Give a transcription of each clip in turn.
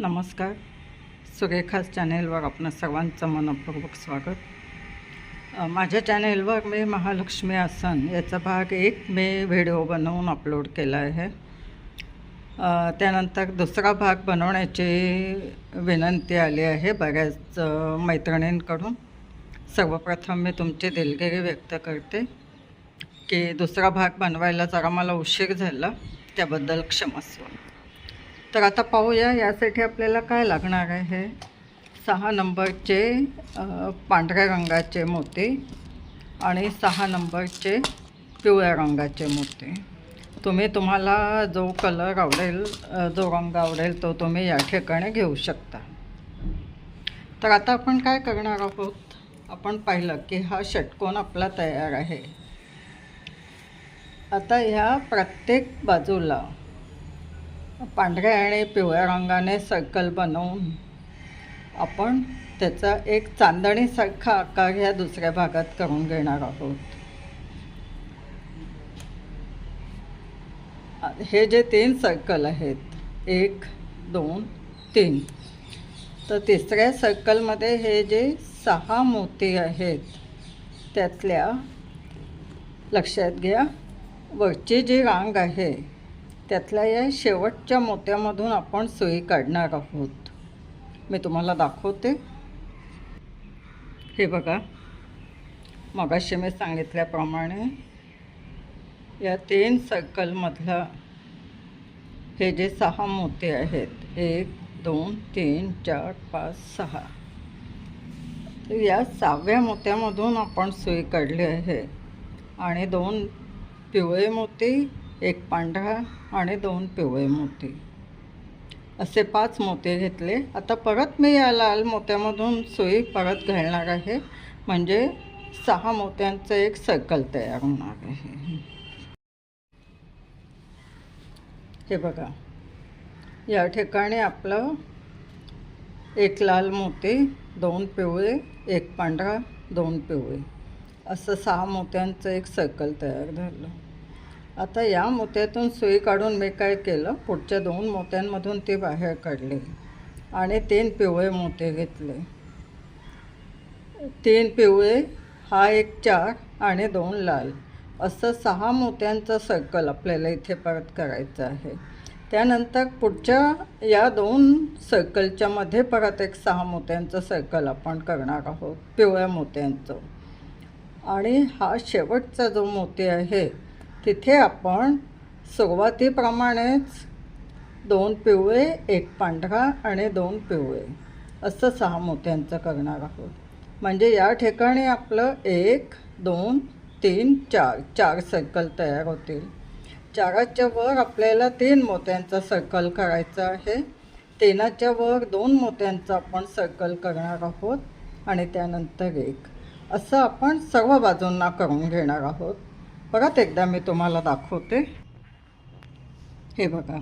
नमस्कार. सुरेखास चॅनेलवर आपणा सर्वांचं मनपूर्वक स्वागत. माझ्या चॅनेलवर मी महालक्ष्मी आसन याचा भाग एक मी व्हिडिओ बनवून अपलोड केला आहे. त्यानंतर दुसरा भाग बनवण्याची विनंती आली आहे बऱ्याच मैत्रिणींकडून. सर्वप्रथम मी तुमची दिलगिरी व्यक्त करते की दुसरा भाग बनवायला जरा मला उशीर झाला त्याबद्दल क्षमस्व तर आता पाहूया यासाठी आपल्याला काय लागणार आहे. सहा नंबरचे पांढऱ्या रंगाचे मोती आणि सहा नंबरचे पिवळ्या रंगाचे मोती. तुम्ही तुम्हाला जो कलर आवडेल जो रंग आवडेल तो तुम्ही या ठिकाणी घेऊ शकता. तर आता आपण काय करणार आहोत? आपण पाहिलं की हा षटकोन आपला तयार आहे. आता ह्या प्रत्येक बाजूला पांढऱ्या आणि पिवळ्या रंगाने सर्कल बनवून आपण त्याचा एक चांदणीसारखा आकार ह्या दुसऱ्या भागात करून घेणार आहोत. हे जे तीन सर्कल आहेत एक दोन तीन तर तिसऱ्या सर्कलमध्ये हे जे सहा मोती आहेत त्यातल्या लक्षात घ्या. वरची जी रांग आहे त्यातल्या या शेवटच्या मोत्यामधून आपण सुई काढणार आहोत. मी तुम्हाला दाखवते. हे बघा. मगाशी मी सांगितल्याप्रमाणे या तीन सर्कलमधला हे जे सहा मोते आहेत एक दोन तीन चार पाच सहा. या सहाव्या मोत्यामधून आपण सुई काढली आहे. आणि दोन पिवळे मोती एक पांढरा आणि दोन पिवळे मोती. असे पाच मोते घेतले. आता परत मी या लाल मोत्यामधून सुई परत घालणार आहे. म्हणजे सहा मोत्यांचं एक सर्कल तयार होणार आहे. हे बघा. या ठिकाणी आपलं एक लाल मोती दोन पिवळे एक पांढरा दोन पिवळे. असं सहा मोत्यांचं एक सर्कल तयार झालं. आता या मोत्यातून सुई काढून मी काय केलं पुढच्या दोन मोत्यांमधून ती बाहेर काढली आणि तीन पिवळे मोते घेतले. तीन पिवळे हा एक चार आणि दोन लाल. असं सहा मोत्यांचं सर्कल आपल्याला इथे परत करायचं आहे. त्यानंतर पुढच्या या दोन सर्कलच्या मध्ये परत एक सहा मोत्यांचं सर्कल आपण करणार आहोत पिवळ्या मोत्यांचं. आणि हा शेवटचा जो मोती आहे तिथे आपण सुरुवातीप्रमाणेच दोन पिवळे एक पांढरा आणि दोन पिवळे असं सहा मोत्यांचं करणार आहोत. म्हणजे या ठिकाणी आपलं एक दोन तीन चार चार सर्कल तयार होतील. चाराच्या वर आपल्याला तीन मोत्यांचा सर्कल करायचा आहे. तीनाच्या वर दोन मोत्यांचं आपण सर्कल करणार आहोत आणि त्यानंतर एक. असं आपण सर्व बाजूंना करून घेणार आहोत. परत एकदा मी तुम्हाला दाखवते. हे बघा.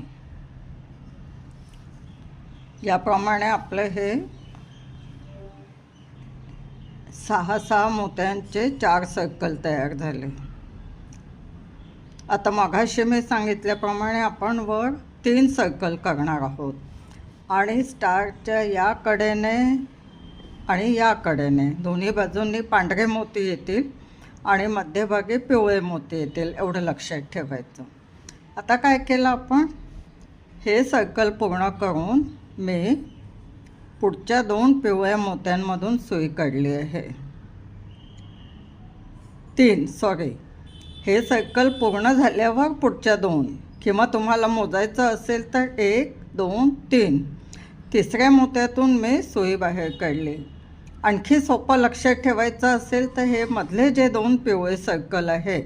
याप्रमाणे आपलं हे सहा सहा मोत्यांचे चार सर्कल तयार झाले. आता मघाशी मी सांगितल्याप्रमाणे आपण वर तीन सर्कल करणार आहोत. आणि स्टारच्या या कडेने आणि या कडेने दोन्ही बाजूंनी पांढरे मोती येतील. आणि मध्यभागी पिवळे मोती येतील एवढं लक्षात ठेवायचं. आता काय केलं आपण? हे सर्कल पूर्ण करून मी पुढच्या दोन पिवळ्या मोत्यांमधून सुई काढली आहे. तीन सॉरी हे सर्कल पूर्ण झाल्यावर पुढच्या दोन किंवा तुम्हाला मोजायचं असेल तर एक दोन तीन. तिसऱ्या मोत्यातून मी सुई बाहेर काढली. आणखी सोपं लक्षात ठेवायचं असेल तर हे मधले जे दोन पिवळे सर्कल आहे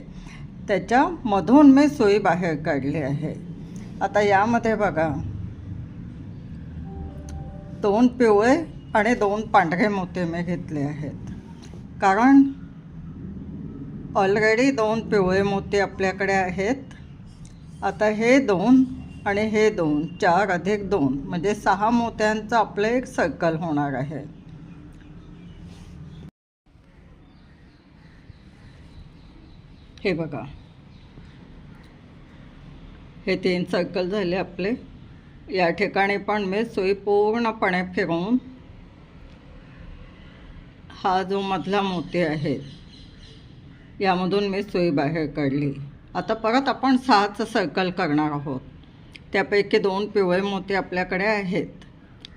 त्याच्यामधून मी सुई बाहेर काढली आहे. आता यामध्ये बघा. दोन पिवळे आणि दोन पांढरे मोते मी घेतले आहेत. कारण ऑलरेडी दोन पिवळे मोते आपल्याकडे आहेत. आता हे दोन आणि हे दोन चार अधिक दोन म्हणजे सहा मोत्यांचं आपलं एक सर्कल होणार आहे. हे बघा. हे तीन सर्कल झाले आपले. या ठिकाणी पण मी सुई पूर्णपणे फिरवून हा जो मधला मोती आहे यामधून मी सुई बाहेर काढली. आता परत आपण सहाचं सर्कल करणार आहोत. त्यापैकी दोन पिवळे मोती आपल्याकडे आहेत.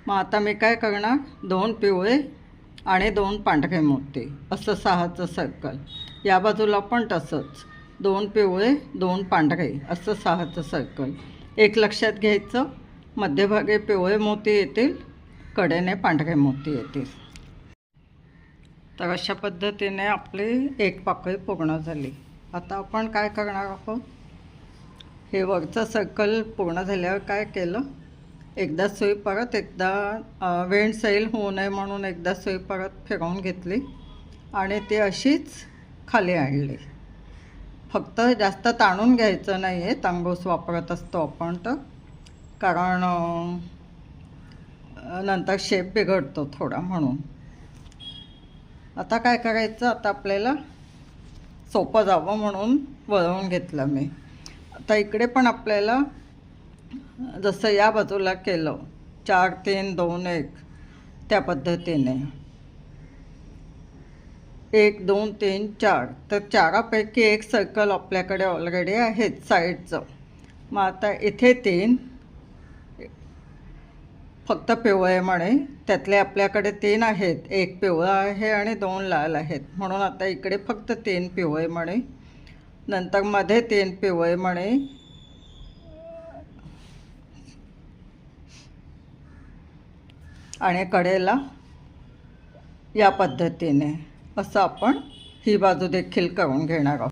मग आता मी काय करणार? दोन पिवळे आणि दोन पांढरे मोती असं सहाचं सर्कल. या बाजूला पण तसंच. दोन पिवळे दोन पांढरे असं सहाचं सर्कल. एक लक्षात घ्यायचं मध्यभागी पिवळे मोती येतील कडेने पांढरे मोती येतील. तर अशा पद्धतीने आपली एक पाकळी पूर्ण झाली. आता आपण काय करणार आहोत? हे वरचं सर्कल पूर्ण झाल्यावर काय केलं? एकदा सुई परत एकदा अ, वेण सैल होऊ नये म्हणून एकदा सुई परत फिरवून घेतली आणि ती अशीच खाली आणली. फक्त जास्त ताणून घ्यायचं नाही आहे तांगूस वापरत असतो आपण तर. कारण नंतर शेप बिघडतो थोडा म्हणून. आता काय करायचं? आता आपल्याला सोपं जावं म्हणून वळवून घेतलं मी. आता इकडे पण आपल्याला जसं या बाजूला केलं चार तीन दोन एक त्या पद्धतीने. एक दोन तीन चार. तर चारापैकी एक सर्कल आपल्याकडे ऑलरेडी आहेत साईडचं मग आता इथे तीन फक्त पिवळे म्हणे. त्यातले आपल्याकडे तीन आहेत. एक पिवळा आहे आणि दोन लाल आहेत. म्हणून आता इकडे फक्त तीन पिवळे म्हणे. नंतर मध्ये तीन पिवळे म्हणे. आणि कडेला या पद्धतीने असं आपण ही बाजू देखील करून घेणार आहोत.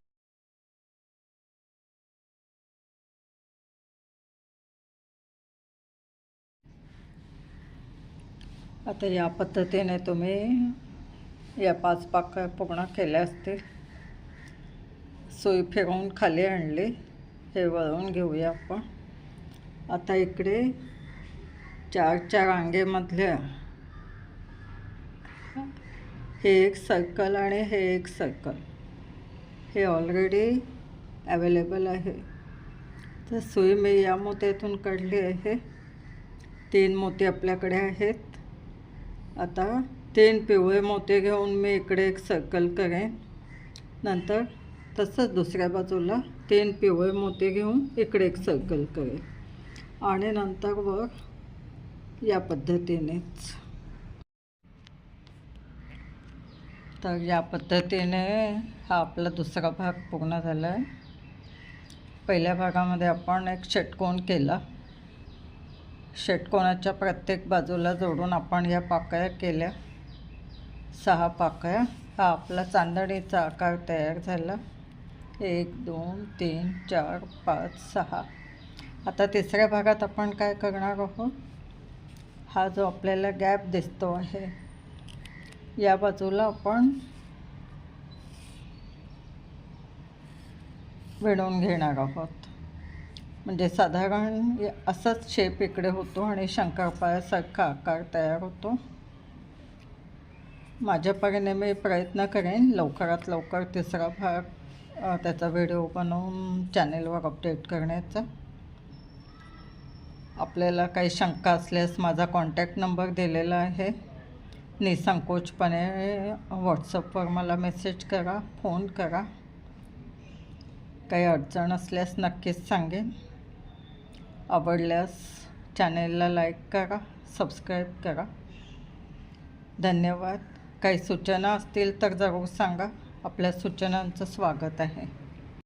आता या पद्धतीने तुम्ही या पाच पाकळ्या पूर्ण केल्या असतील. सोयी फिरवून खाली आणली. हे वळवून घेऊया आपण. आता इकडे चारच्या रांगेमधल्या. हे एक सर्कल आणि हे एक सर्कल हे ऑलरेडी अवेलेबल आहे. तर सुई मी या मोत्यातून काढली आहे. तीन मोती आपल्याकडे आहेत. आता तीन पिवळे मोते घेऊन मी इकडे एक सर्कल करेन. नंतर तसंच दुसऱ्या बाजूला तीन पिवळे मोते घेऊन इकडे एक सर्कल करेन. आणि नंतर वर या पद्धतीनेच. तर या पद्धतीने हा आपला दुसरा भाग पूर्ण झाला आहे पहिल्या भागामध्ये आपण एक षटकोन केला. षटकोनाच्या प्रत्येक बाजूला जोडून आपण या पाकळ्या केल्या. सहा पाकळ्या. हा आपला चांदणीचा आकार तयार झाला. एक दोन तीन चार पाच सहा. आता तिसऱ्या भागात आपण काय करणार आहोत? हा जो आपल्याला गॅप दिसतो आहे या बाजूला आपण विणून घेणार आहोत. म्हणजे साधारण असंच असाच शेप इकडे होतो आणि शंकरपाळ्यासारखा आकार तयार होतो. माझ्या परीने मी प्रयत्न करेन लवकरात लवकर तिसरा भाग त्याचा व्हिडिओ बनवून चॅनेलवर अपडेट करण्याचा. आपल्याला काही शंका असल्यास माझा कॉन्टॅक्ट नंबर दिलेला आहे. निसंकोचपणे व्हॉट्सअपवर मला मेसेज करा फोन करा. काही अडचण असल्यास नक्कीच सांगेन. आवडल्यास चॅनेलला लाईक करा सबस्क्राईब करा. धन्यवाद. काही सूचना असतील तर जरूर सांगा. आपल्या सूचनांचं स्वागत आहे.